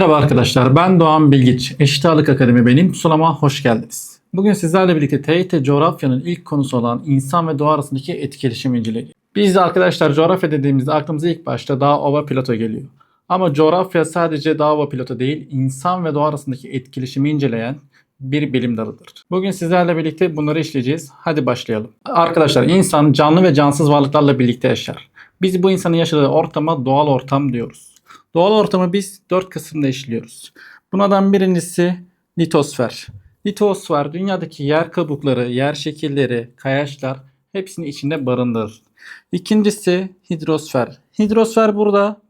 Merhaba arkadaşlar, ben Doğan Bilgiç. Eşit Ağırlık Akademi benim. Sulama hoş geldiniz. Bugün sizlerle birlikte TYT coğrafyanın ilk konusu olan insan ve doğa arasındaki etkileşim inceleyeceğiz. Biz arkadaşlar coğrafya dediğimizde aklımıza ilk başta dağ, ova, plato geliyor. Ama coğrafya sadece dağ, ova, plato değil, insan ve doğa arasındaki etkileşimi inceleyen bir bilim dalıdır. Bugün sizlerle birlikte bunları işleyeceğiz. Hadi başlayalım. Arkadaşlar insan canlı ve cansız varlıklarla birlikte yaşar. Biz bu insanın yaşadığı ortama doğal ortam diyoruz. Doğal ortamı biz dört kısımda işliyoruz. Bunlardan birincisi litosfer. Litosfer dünyadaki yer kabukları, yer şekilleri, kayaçlar hepsini içinde barındırır. İkincisi hidrosfer. Hidrosfer burada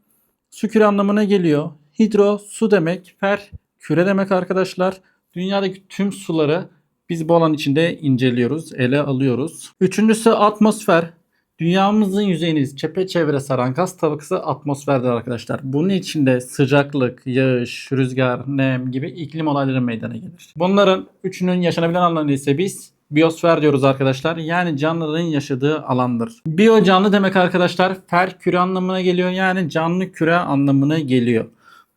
su küre anlamına geliyor. Hidro su demek, fer küre demek arkadaşlar. Dünyadaki tüm suları biz bu alan içinde inceliyoruz, ele alıyoruz. Üçüncüsü atmosfer. Dünyamızın yüzeyini çepeçevre saran gaz tabakası atmosferdir arkadaşlar. Bunun içinde sıcaklık, yağış, rüzgar, nem gibi iklim olayları meydana gelir. Bunların üçünün yaşanabilen alanı ise biz biyosfer diyoruz arkadaşlar. Yani canlıların yaşadığı alandır. Biyo canlı demek arkadaşlar fer küre anlamına geliyor. Yani canlı küre anlamına geliyor.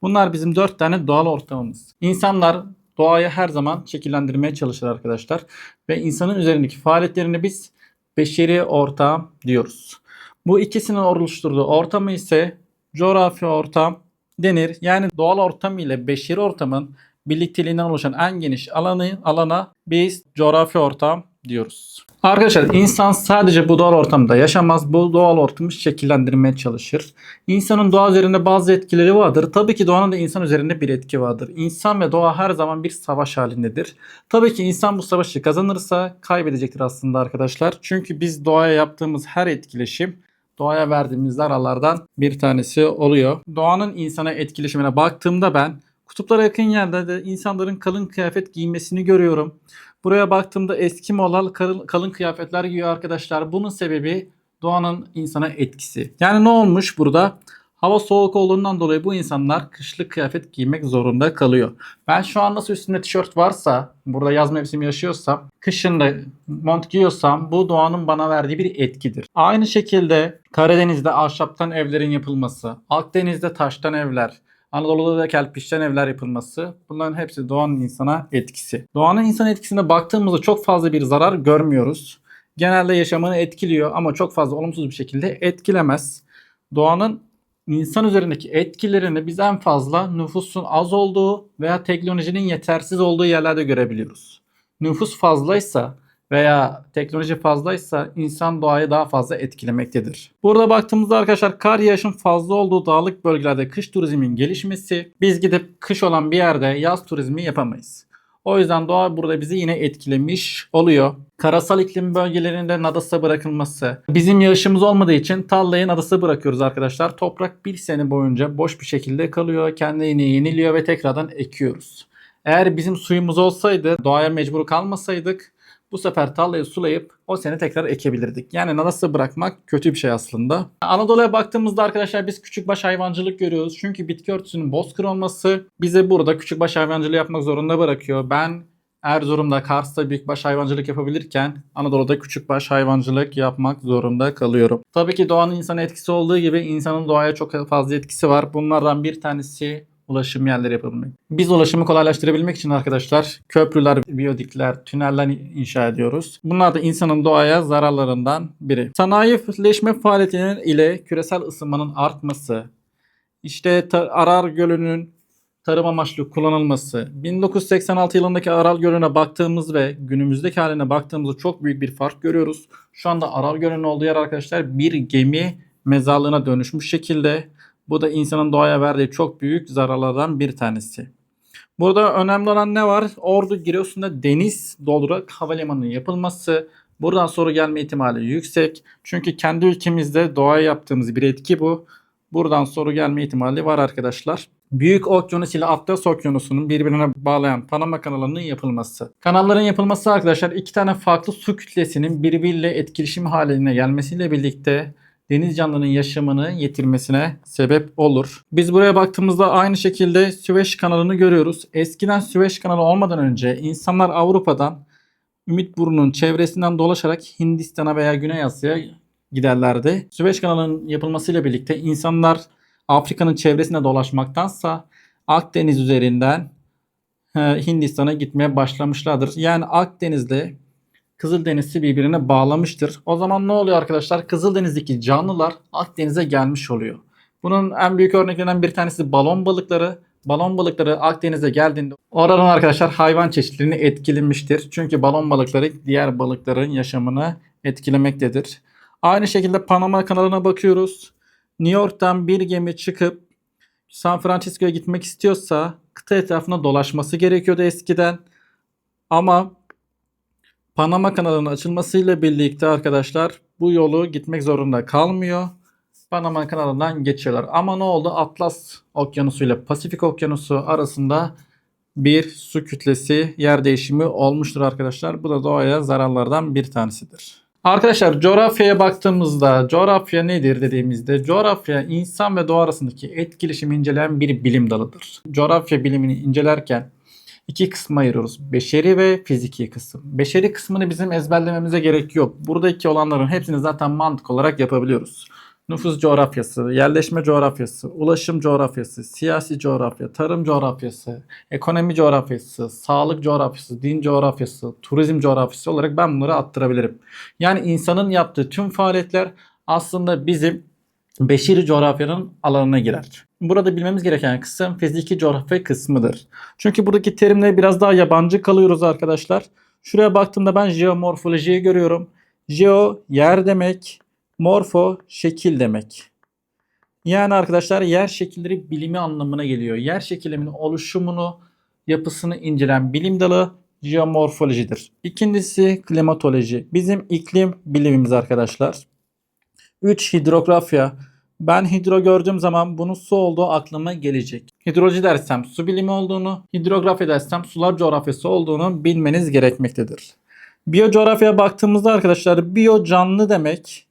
Bunlar bizim dört tane doğal ortamımız. İnsanlar doğayı her zaman şekillendirmeye çalışır arkadaşlar. Ve insanın üzerindeki faaliyetlerini biz beşeri ortam diyoruz. Bu ikisinin oluşturduğu ortamı ise coğrafi ortam denir. Yani doğal ortam ile beşeri ortamın birlikteliğinden oluşan en geniş alanı alana biz coğrafi ortam diyoruz. Arkadaşlar insan sadece bu doğal ortamda yaşamaz. Bu doğal ortamı şekillendirmeye çalışır. İnsanın doğa üzerinde bazı etkileri vardır. Tabii ki doğanın da insan üzerinde bir etki vardır. İnsan ve doğa her zaman bir savaş halindedir. Tabii ki insan bu savaşı kazanırsa kaybedecektir aslında arkadaşlar. Çünkü biz doğaya yaptığımız her etkileşim doğaya verdiğimiz zararlardan bir tanesi oluyor. Doğanın insana etkileşimine baktığımda ben kutuplara yakın yerlerde insanların kalın kıyafet giymesini görüyorum. Buraya baktığımda Eskimolar kalın, kalın kıyafetler giyiyor arkadaşlar. Bunun sebebi doğanın insana etkisi. Yani ne olmuş burada? Hava soğuk olduğundan dolayı bu insanlar kışlık kıyafet giymek zorunda kalıyor. Ben şu an nasıl üstümde tişört varsa, burada yaz mevsimi yaşıyorsam, kışın da mont giyiyorsam bu doğanın bana verdiği bir etkidir. Aynı şekilde Karadeniz'de ahşaptan evlerin yapılması, Akdeniz'de taştan evler, Anadolu'da da kerpiçten evler yapılması bunların hepsi doğanın insana etkisi. Doğanın insana etkisine baktığımızda çok fazla bir zarar görmüyoruz. Genelde yaşamını etkiliyor ama çok fazla olumsuz bir şekilde etkilemez. Doğanın insan üzerindeki etkilerini biz en fazla nüfusun az olduğu veya teknolojinin yetersiz olduğu yerlerde görebiliyoruz. Nüfus fazlaysa veya teknoloji fazlaysa insan doğayı daha fazla etkilemektedir. Burada baktığımızda arkadaşlar kar yağışın fazla olduğu dağlık bölgelerde kış turizmin gelişmesi biz gidip kış olan bir yerde yaz turizmi yapamayız. O yüzden doğa burada bizi yine etkilemiş oluyor. Karasal iklim bölgelerinde nadasa bırakılması. Bizim yağışımız olmadığı için tarlayı nadasa bırakıyoruz arkadaşlar. Toprak bir sene boyunca boş bir şekilde kalıyor. Kendini yeniliyor ve tekrardan ekiyoruz. Eğer bizim suyumuz olsaydı doğaya mecbur kalmasaydık bu sefer tarlayı sulayıp o sene tekrar ekebilirdik. Yani nadasa bırakmak kötü bir şey aslında. Anadolu'ya baktığımızda arkadaşlar biz küçükbaş hayvancılık görüyoruz. Çünkü bitki örtüsünün bozkır olması bize burada küçükbaş hayvancılığı yapmak zorunda bırakıyor. Ben Erzurum'da, Kars'ta büyükbaş hayvancılık yapabilirken Anadolu'da küçükbaş hayvancılık yapmak zorunda kalıyorum. Tabii ki doğanın insana etkisi olduğu gibi insanın doğaya çok fazla etkisi var. Bunlardan bir tanesi ulaşım yerleri yapabilmek. Biz ulaşımı kolaylaştırabilmek için arkadaşlar köprüler, biyodikler, tüneller inşa ediyoruz. Bunlar da insanın doğaya zararlarından biri. Sanayileşme faaliyetinin ile küresel ısınmanın artması, işte Arar Gölü'nün tarım amaçlı kullanılması, 1986 yılındaki Aral Gölü'ne baktığımız ve günümüzdeki haline baktığımızda çok büyük bir fark görüyoruz. Şu anda Aral Gölü'nün olduğu yer arkadaşlar bir gemi mezarlığına dönüşmüş şekilde. Bu da insanın doğaya verdiği çok büyük zararlardan bir tanesi. Burada önemli olan ne var? Ordu Giresun'da deniz doldurak havalimanının yapılması. Buradan soru gelme ihtimali yüksek. Çünkü kendi ülkemizde doğaya yaptığımız bir etki bu. Buradan soru gelme ihtimali var arkadaşlar. Büyük Okyanus ile Atlas Okyanusu'nun birbirine bağlayan Panama kanalının yapılması. Kanalların yapılması arkadaşlar iki tane farklı su kütlesinin birbiriyle etkileşim haline gelmesiyle birlikte deniz canlının yaşamını yitirmesine sebep olur. Biz buraya baktığımızda aynı şekilde Süveyş kanalını görüyoruz. Eskiden Süveyş kanalı olmadan önce insanlar Avrupa'dan Ümitburnu'nun çevresinden dolaşarak Hindistan'a veya Güney Asya'ya giderlerdi. Süveyş kanalının yapılmasıyla birlikte insanlar Afrika'nın çevresinde dolaşmaktansa Akdeniz üzerinden Hindistan'a gitmeye başlamışlardır. Yani Akdeniz'le Kızıldeniz'i birbirine bağlamıştır. O zaman ne oluyor arkadaşlar? Kızıldeniz'deki canlılar Akdeniz'e gelmiş oluyor. Bunun en büyük örneklerinden bir tanesi balon balıkları. Balon balıkları Akdeniz'e geldiğinde oranın arkadaşlar hayvan çeşitliliğini etkilemiştir. Çünkü balon balıkları diğer balıkların yaşamını etkilemektedir. Aynı şekilde Panama kanalına bakıyoruz. New York'tan bir gemi çıkıp San Francisco'ya gitmek istiyorsa kıta etrafında dolaşması gerekiyordu eskiden. Ama Panama kanalının açılmasıyla birlikte arkadaşlar bu yolu gitmek zorunda kalmıyor. Panama kanalından geçiyorlar. Ama ne oldu? Atlas Okyanusu ile Pasifik Okyanusu arasında bir su kütlesi yer değişimi olmuştur arkadaşlar. Bu da doğaya zararlardan bir tanesidir. Arkadaşlar coğrafyaya baktığımızda coğrafya nedir dediğimizde coğrafya insan ve doğa arasındaki etkileşimi inceleyen bir bilim dalıdır. Coğrafya bilimini incelerken iki kısma ayırıyoruz. Beşeri ve fiziki kısım. Beşeri kısmını bizim ezberlememize gerek yok. Buradaki olanların hepsini zaten mantık olarak yapabiliyoruz. Nüfus coğrafyası, yerleşme coğrafyası, ulaşım coğrafyası, siyasi coğrafya, tarım coğrafyası, ekonomi coğrafyası, sağlık coğrafyası, din coğrafyası, turizm coğrafyası olarak ben bunları attırabilirim. Yani insanın yaptığı tüm faaliyetler aslında bizim beşeri coğrafyanın alanına girer. Burada bilmemiz gereken kısım fiziki coğrafya kısmıdır. Çünkü buradaki terimlere biraz daha yabancı kalıyoruz arkadaşlar. Şuraya baktığımda ben jeomorfolojiyi görüyorum. Jeo yer demek, morfo şekil demek. Yani arkadaşlar yer şekilleri bilimi anlamına geliyor. Yer şekillerinin oluşumunu, yapısını incelen bilim dalı jeomorfolojidir. İkincisi klimatoloji. Bizim iklim bilimimiz arkadaşlar. 3 hidrografya. Ben hidro gördüğüm zaman bunun su olduğu aklıma gelecek. Hidroloji dersem su bilimi olduğunu, hidrografya dersem sular coğrafyası olduğunu bilmeniz gerekmektedir. Biyocoğrafyaya baktığımızda arkadaşlar biyo canlı demek.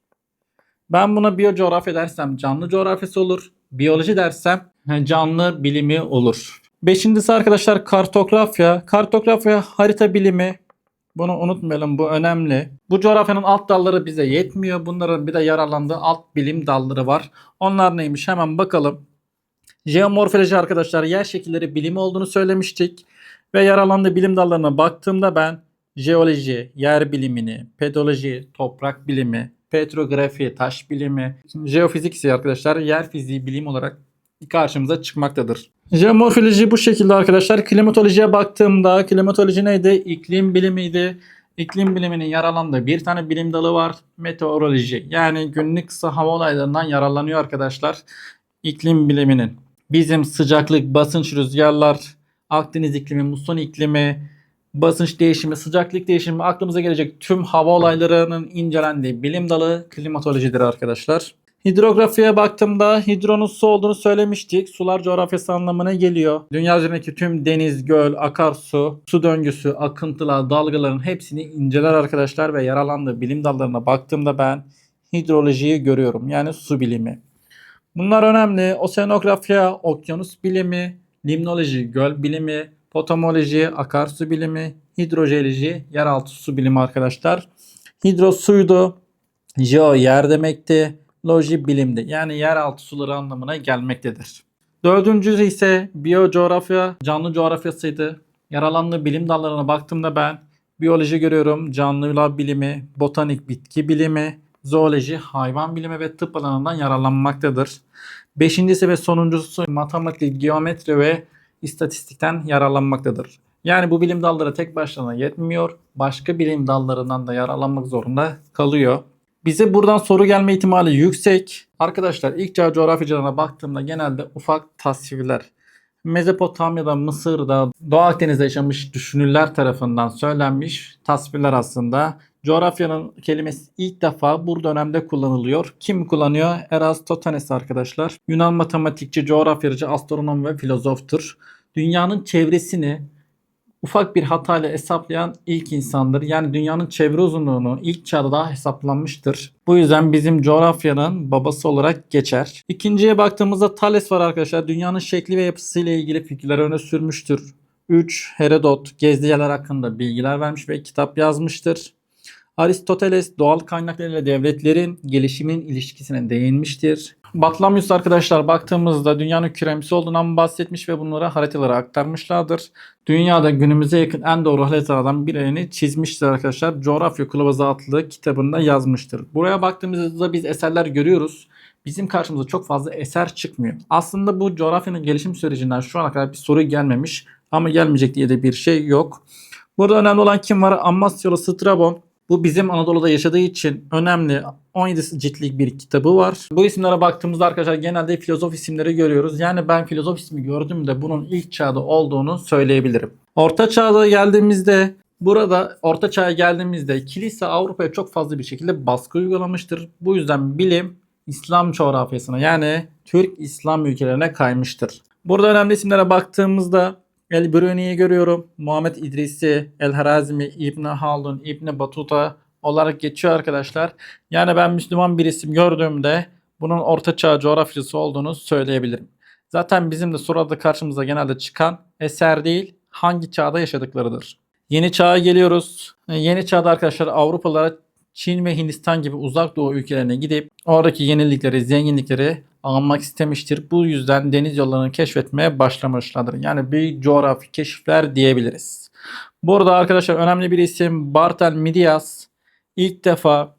Ben buna biyocoğrafya dersem canlı coğrafyası olur. Biyoloji dersem canlı bilimi olur. Beşincisi arkadaşlar kartografya. Kartografya harita bilimi. Bunu unutmayalım bu önemli. Bu coğrafyanın alt dalları bize yetmiyor. Bunların bir de yararlandığı alt bilim dalları var. Onlar neymiş hemen bakalım. Jeomorfoloji arkadaşlar yer şekilleri bilimi olduğunu söylemiştik. Ve yararlandığı bilim dallarına baktığımda ben jeoloji, yer bilimini, pedoloji, toprak bilimi, petrografi, taş bilimi, jeofizik ise arkadaşlar yer fiziği bilim olarak karşımıza çıkmaktadır. Jeomorfoloji bu şekilde arkadaşlar. Klimatolojiye baktığımda klimatoloji neydi? İklim bilimiydi. İklim biliminin yararlandığı bir tane bilim dalı var. Meteoroloji. Yani günlük hava olaylarından yararlanıyor arkadaşlar. İklim biliminin. Bizim sıcaklık, basınç, rüzgarlar, Akdeniz iklimi, muson iklimi, basınç değişimi, sıcaklık değişimi aklımıza gelecek tüm hava olaylarının incelendiği bilim dalı klimatolojidir arkadaşlar. Hidrografiye baktığımda hidronun su olduğunu söylemiştik. Sular coğrafyası anlamına geliyor. Dünya üzerindeki tüm deniz, göl, akarsu, su döngüsü, akıntılar, dalgaların hepsini inceler arkadaşlar ve yararlandığı bilim dallarına baktığımda ben hidrolojiyi görüyorum. Yani su bilimi. Bunlar önemli. Oseanografya, okyanus bilimi, limnoloji, göl bilimi, potamoloji, akarsu bilimi, hidrojeoloji, yeraltı su bilimi arkadaşlar. Hidro suydu. Jeo yer demekti loji bilimdi. Yani yeraltı suları anlamına gelmektedir. Dördüncüsü ise biyocoğrafya, canlı coğrafyasıydı. Yaralandığı bilim dallarına baktığımda ben biyoloji görüyorum, canlılar bilimi, botanik bitki bilimi, zooloji, hayvan bilimi ve tıp alanından yararlanmaktadır. Beşincisi ve sonuncusu matematik, geometri ve istatistikten yararlanmaktadır. Yani bu bilim dalları tek başına yetmiyor. Başka bilim dallarından da yararlanmak zorunda kalıyor. Bize buradan soru gelme ihtimali yüksek. Arkadaşlar ilk çağ coğrafyacılarına baktığımda genelde ufak tasvirler Mezopotamya'da, Mısır'da, Doğu Akdeniz'de yaşamış düşünürler tarafından söylenmiş tasvirler aslında. Coğrafyanın kelimesi ilk defa bu dönemde kullanılıyor. Kim kullanıyor? Eratosthenes arkadaşlar. Yunan matematikçi, coğrafyacı, astronom ve filozoftur. Dünyanın çevresini ufak bir hatayla hesaplayan ilk insandır. Yani dünyanın çevre uzunluğunu ilk çağda daha hesaplanmıştır. Bu yüzden bizim coğrafyanın babası olarak geçer. İkinciye baktığımızda Thales var arkadaşlar. Dünyanın şekli ve yapısıyla ilgili fikirler öne sürmüştür. 3. Herodot gezdiği yerler hakkında bilgiler vermiş ve kitap yazmıştır. Aristoteles doğal kaynaklarıyla devletlerin gelişimin ilişkisine değinmiştir. Batlamyus arkadaşlar baktığımızda dünyanın küremsi olduğundan bahsetmiş ve bunları haritalara aktarmışlardır. Dünyada günümüze yakın en doğru haritalardan birini çizmiştir arkadaşlar. Coğrafya Kılavuzu adlı kitabında yazmıştır. Buraya baktığımızda biz eserler görüyoruz. Bizim karşımıza çok fazla eser çıkmıyor. Aslında bu coğrafyanın gelişim sürecinden şu ana kadar bir soru gelmemiş ama gelmeyecek diye de bir şey yok. Burada önemli olan kim var? Amasyalı Strabon. Bu bizim Anadolu'da yaşadığı için önemli 17 ciltlik bir kitabı var. Bu isimlere baktığımızda arkadaşlar genelde filozof isimleri görüyoruz. Yani ben filozof ismi gördüğümde bunun ilk çağda olduğunu söyleyebilirim. Orta çağda geldiğimizde burada orta çağa geldiğimizde kilise Avrupa'ya çok fazla bir şekilde baskı uygulamıştır. Bu yüzden bilim İslam coğrafyasına yani Türk İslam ülkelerine kaymıştır. Burada önemli isimlere baktığımızda El Biruni'yi görüyorum. Muhammed İdrisi, El Harazmi, İbni Haldun, İbni Batuta olarak geçiyor arkadaşlar. Yani ben Müslüman bir isim gördüğümde bunun orta çağ coğrafyası olduğunu söyleyebilirim. Zaten bizim de soruda karşımıza genelde çıkan eser değil hangi çağda yaşadıklarıdır. Yeni çağa geliyoruz. Yeni çağda arkadaşlar Avrupalılara Çin ve Hindistan gibi uzak doğu ülkelerine gidip oradaki yenilikleri, zenginlikleri almak istemiştir. Bu yüzden deniz yollarını keşfetmeye başlamışlardır. Yani bir coğrafi keşifler diyebiliriz. Burada arkadaşlar önemli bir isim Bartolomé ilk defa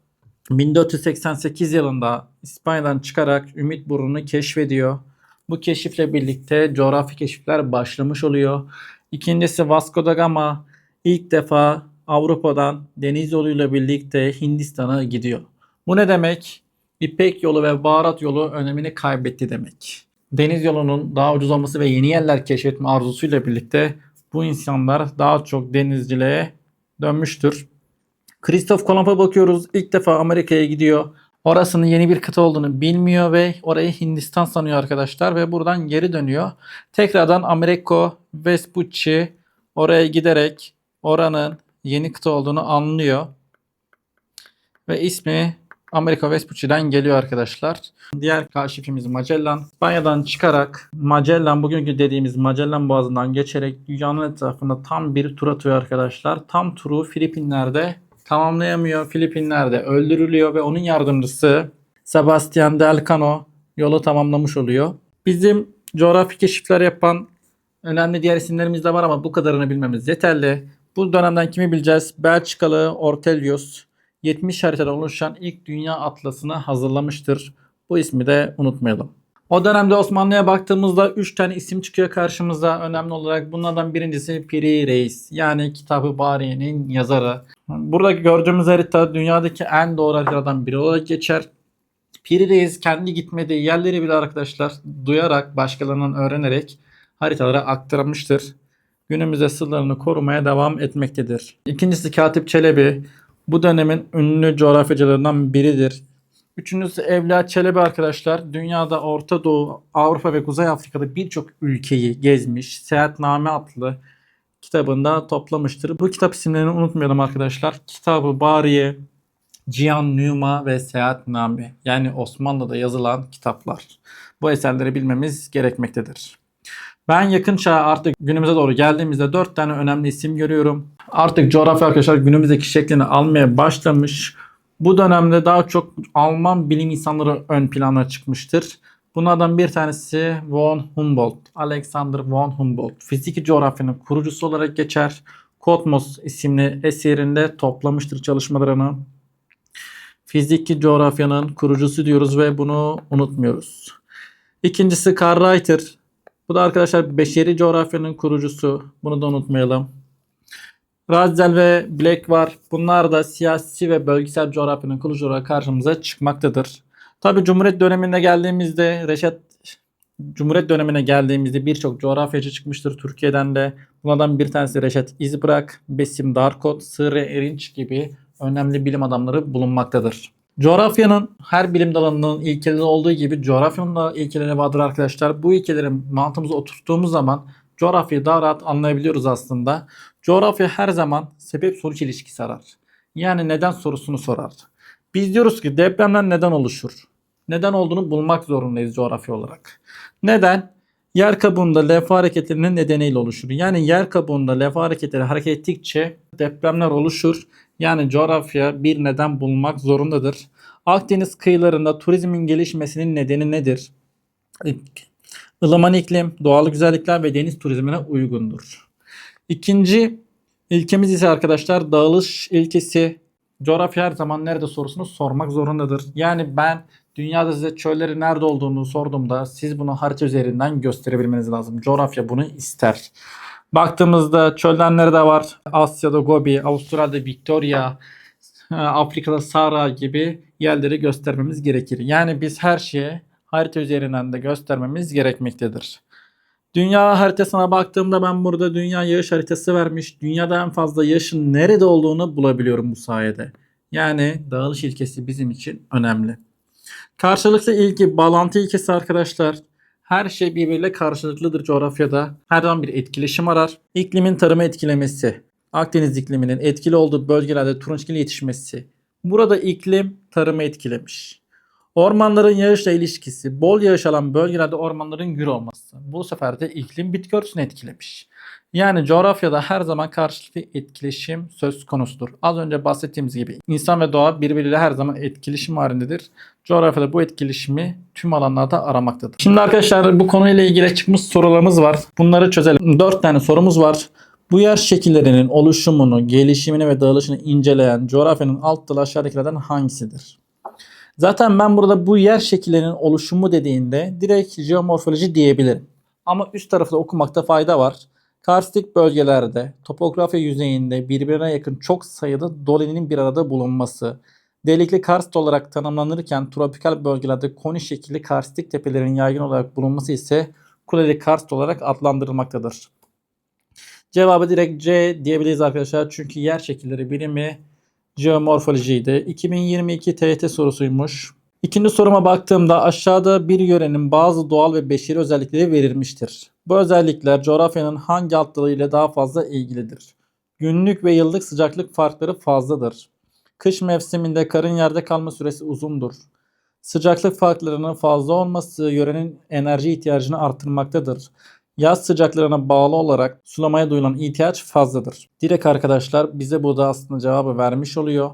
1488 yılında İspanya'dan çıkarak Ümit Burnu'nu keşfediyor. Bu keşifle birlikte coğrafi keşifler başlamış oluyor. İkincisi Vasco da Gama ilk defa Avrupa'dan deniz yoluyla birlikte Hindistan'a gidiyor. Bu ne demek? İpek yolu ve baharat yolu önemini kaybetti demek. Deniz yolunun daha ucuz olması ve yeni yerler keşfetme arzusuyla birlikte bu insanlar daha çok denizciliğe dönmüştür. Christoph Kolomb'a bakıyoruz. İlk defa Amerika'ya gidiyor. Orasının yeni bir kıta olduğunu bilmiyor ve orayı Hindistan sanıyor arkadaşlar ve buradan geri dönüyor. Tekrardan Americo Vespucci oraya giderek oranın yeni kıta olduğunu anlıyor. Ve ismi Amerika Vespucci'den geliyor arkadaşlar. Diğer kaşifimiz Magellan. İspanya'dan çıkarak Magellan bugünkü dediğimiz Magellan Boğazı'ndan geçerek dünyanın etrafında tam bir tur atıyor arkadaşlar. Tam turu Filipinler'de tamamlayamıyor. Filipinler'de öldürülüyor ve onun yardımcısı Sebastian Delcano yolu tamamlamış oluyor. Bizim coğrafi keşifler yapan önemli diğer isimlerimiz de var ama bu kadarını bilmemiz yeterli. Bu dönemden kimi bileceğiz? Belçikalı Ortelius 70 haritadan oluşan ilk dünya atlasını hazırlamıştır. Bu ismi de unutmayalım. O dönemde Osmanlı'ya baktığımızda 3 tane isim çıkıyor karşımıza. Önemli olarak bunlardan birincisi Piri Reis. Yani Kitabı Bariye'nin yazarı. Burada gördüğümüz harita dünyadaki en doğru haritalardan biri olarak geçer. Piri Reis kendi gitmediği yerleri bile arkadaşlar duyarak, başkalarından öğrenerek haritalara aktarmıştır. Günümüzde sırlarını korumaya devam etmektedir. İkincisi Katip Çelebi. Bu dönemin ünlü coğrafyacılarından biridir. Üçüncüsü Evliya Çelebi arkadaşlar. Dünyada Orta Doğu, Avrupa ve Kuzey Afrika'da birçok ülkeyi gezmiş. Seyahatname adlı kitabında toplamıştır. Bu kitap isimlerini unutmayalım arkadaşlar. Kitabı Bariye, Cihan Numa ve Seyahatname yani Osmanlı'da yazılan kitaplar. Bu eserleri bilmemiz gerekmektedir. Ben yakın çağa artık günümüze doğru geldiğimizde 4 tane önemli isim görüyorum. Artık coğrafya arkadaşlar günümüzdeki şeklini almaya başlamış. Bu dönemde daha çok Alman bilim insanları ön plana çıkmıştır. Bunlardan bir tanesi von Humboldt. Alexander von Humboldt. Fiziki coğrafyanın kurucusu olarak geçer. Kosmos isimli eserinde toplamıştır çalışmalarını. Fiziki coğrafyanın kurucusu diyoruz ve bunu unutmuyoruz. İkincisi Karl Reiter. Bu da arkadaşlar beşeri coğrafyanın kurucusu. Bunu da unutmayalım. Razel ve Black var. Bunlar da siyasi ve bölgesel coğrafyanın kurucu karşımıza çıkmaktadır. Tabi Cumhuriyet dönemine geldiğimizde Reşat Cumhuriyet dönemine geldiğimizde birçok coğrafyacı çıkmıştır Türkiye'den de. Bunlardan bir tanesi Reşat İzbırak, Besim Darkot, Sırrı Erinç gibi önemli bilim adamları bulunmaktadır. Coğrafyanın her bilim dalının ilkeleri olduğu gibi coğrafyanın da ilkeleri vardır arkadaşlar. Bu ilkeleri mantığımıza oturttuğumuz zaman coğrafyayı daha rahat anlayabiliyoruz aslında. Coğrafya her zaman sebep sonuç ilişkisi arar. Yani neden sorusunu sorar. Biz diyoruz ki depremler neden oluşur? Neden olduğunu bulmak zorundayız coğrafya olarak. Neden? Yer kabuğunda levha hareketlerinin nedeniyle oluşur. Yani yer kabuğunda levha hareketleri hareket ettikçe depremler oluşur. Yani coğrafya bir neden bulmak zorundadır. Akdeniz kıyılarında turizmin gelişmesinin nedeni nedir? ılıman iklim, doğal güzellikler ve deniz turizmine uygundur. İkinci ilkemiz ise arkadaşlar dağılış ilkesi. Coğrafya her zaman nerede sorusunu sormak zorundadır. Yani ben dünyada size çöllerin nerede olduğunu sorduğumda siz bunu harita üzerinden gösterebilmeniz lazım. Coğrafya bunu ister. Baktığımızda çöller nerede var? Asya'da Gobi, Avustralya'da Victoria, Afrika'da Sahra gibi yerleri göstermemiz gerekir. Yani biz her şeye harita üzerinden de göstermemiz gerekmektedir. Dünya haritasına baktığımda ben burada dünya yağış haritası vermiş. Dünyada en fazla yağışın nerede olduğunu bulabiliyorum bu sayede. Yani dağılış ilkesi bizim için önemli. Karşılıklı ilgi, bağlantı ilkesi arkadaşlar. Her şey birbiriyle karşılıklıdır coğrafyada. Her zaman bir etkileşim arar. İklimin tarımı etkilemesi. Akdeniz ikliminin etkili olduğu bölgelerde turunçgil yetişmesi. Burada iklim tarımı etkilemiş. Ormanların yağışla ilişkisi, bol yağış alan bölgelerde ormanların gür olması. Bu sefer de iklim bitki örtüsünü etkilemiş. Yani coğrafyada her zaman karşılıklı etkileşim söz konusudur. Az önce bahsettiğimiz gibi insan ve doğa birbiriyle her zaman etkileşim halindedir. Coğrafyada bu etkileşimi tüm alanlarda aramaktadır. Şimdi arkadaşlar bu konuyla ilgili çıkmış sorularımız var. Bunları çözelim. 4 tane sorumuz var. Bu yer şekillerinin oluşumunu, gelişimini ve dağılışını inceleyen coğrafyanın alt dalı aşağıdakilerden hangisidir? Zaten ben burada bu yer şekillerinin oluşumu dediğinde direkt jeomorfoloji diyebilirim. Ama üst tarafta okumakta fayda var. Karstik bölgelerde topografya yüzeyinde birbirine yakın çok sayıda dolinin bir arada bulunması, delikli karst olarak tanımlanırken tropikal bölgelerde koni şekilli karstik tepelerin yaygın olarak bulunması ise kuleli karst olarak adlandırılmaktadır. Cevabı direkt C diyebiliriz arkadaşlar. Çünkü yer şekilleri birimi Jeomorfolojiydi. 2022 TYT sorusuymuş. İkinci soruma baktığımda aşağıda bir yörenin bazı doğal ve beşeri özellikleri verilmiştir. Bu özellikler coğrafyanın hangi alt ile daha fazla ilgilidir? Günlük ve yıllık sıcaklık farkları fazladır. Kış mevsiminde karın yerde kalma süresi uzundur. Sıcaklık farklarının fazla olması yörenin enerji ihtiyacını artırmaktadır. Yaz sıcaklarına bağlı olarak sulamaya duyulan ihtiyaç fazladır. Direkt arkadaşlar bize burada aslında cevabı vermiş oluyor.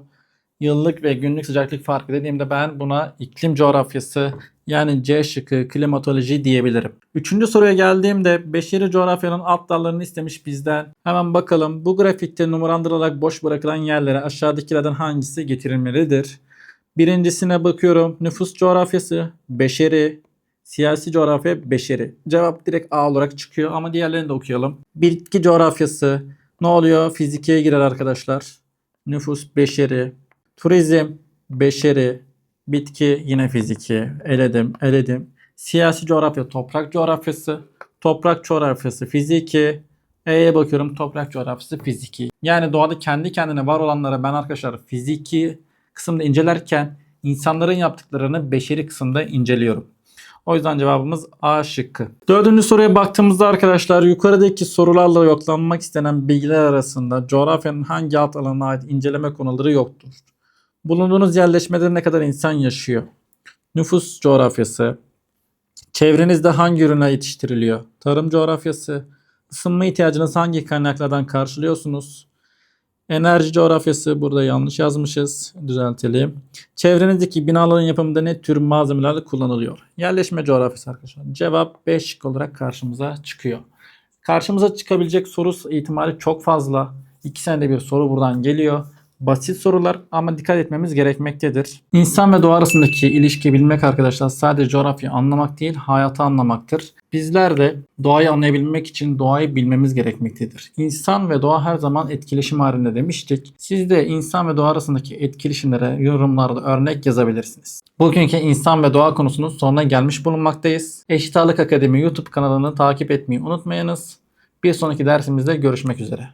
Yıllık ve günlük sıcaklık farkı dediğimde ben buna iklim coğrafyası yani C şıkkı klimatoloji diyebilirim. Üçüncü soruya geldiğimde beşeri coğrafyanın alt dallarını istemiş bizden. Hemen bakalım bu grafikte numaralandırılarak boş bırakılan yerlere aşağıdakilerden hangisi getirilmelidir? Birincisine bakıyorum nüfus coğrafyası, beşeri, Siyasi coğrafya beşeri. Cevap direkt A olarak çıkıyor ama diğerlerini de okuyalım. Bitki coğrafyası ne oluyor? Fizikiye girer arkadaşlar. Nüfus beşeri. Turizm beşeri. Bitki yine fiziki. Eledim, eledim. Siyasi coğrafya toprak coğrafyası. Toprak coğrafyası fiziki. E'ye bakıyorum toprak coğrafyası fiziki. Yani doğada kendi kendine var olanlara ben arkadaşlar fiziki kısımda incelerken insanların yaptıklarını beşeri kısımda inceliyorum. O yüzden cevabımız A şıkkı. Dördüncü soruya baktığımızda arkadaşlar yukarıdaki sorularla yoklanmak istenen bilgiler arasında coğrafyanın hangi alt alanına ait inceleme konuları yoktur. Bulunduğunuz yerleşmede ne kadar insan yaşıyor? Nüfus coğrafyası. Çevrenizde hangi ürünler yetiştiriliyor? Tarım coğrafyası. Isınma ihtiyacınız hangi kaynaklardan karşılıyorsunuz? Enerji coğrafyası burada yanlış yazmışız. Düzeltelim. Çevrenizdeki binaların yapımında ne tür malzemeler kullanılıyor? Yerleşme coğrafyası arkadaşlar. Cevap 5 şık olarak karşımıza çıkıyor. Karşımıza çıkabilecek soru ihtimali çok fazla. 2 senede bir soru buradan geliyor. Basit sorular ama dikkat etmemiz gerekmektedir. İnsan ve doğa arasındaki ilişki bilmek arkadaşlar sadece coğrafyayı anlamak değil hayatı anlamaktır. Bizler de doğayı anlayabilmek için doğayı bilmemiz gerekmektedir. İnsan ve doğa her zaman etkileşim halinde demiştik. Siz de insan ve doğa arasındaki etkileşimlere yorumlarda örnek yazabilirsiniz. Bugünkü insan ve doğa konusunun sonuna gelmiş bulunmaktayız. Eşit Ağırlık Akademi YouTube kanalını takip etmeyi unutmayınız. Bir sonraki dersimizde görüşmek üzere.